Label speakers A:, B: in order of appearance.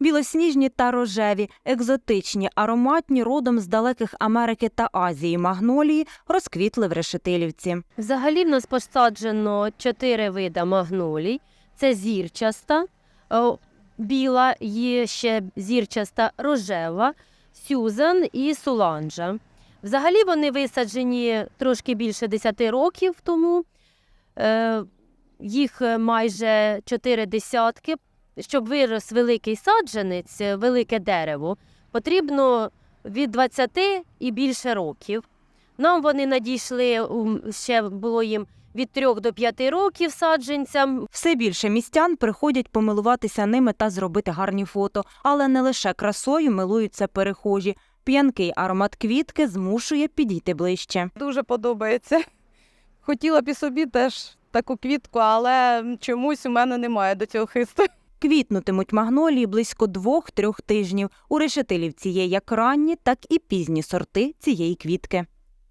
A: Білосніжні та рожеві, екзотичні, ароматні родом з далеких Америки та Азії магнолії розквітли в Решетилівці.
B: Взагалі в нас посаджено чотири вида магнолій. Це зірчаста, біла, є ще зірчаста рожева, сюзан і суланжа. Взагалі вони висаджені трошки більше 10 років тому. Е, їх майже чотири десятки. Щоб вирос великий саджанець, е, велике дерево, потрібно від 20 і більше років. Нам вони надійшли ще було їм від 3 до 5 років саджанцям.
A: Все більше містян приходять помилуватися ними та зробити гарні фото, але не лише красою милуються перехожі. П'янкий аромат квітки змушує підійти ближче.
C: Дуже подобається. Хотіла б і собі теж таку квітку, але чомусь у мене немає до цього хисту.
A: Квітнутимуть магнолії близько двох-трьох тижнів. У Решетилівці є як ранні, так і пізні сорти цієї квітки.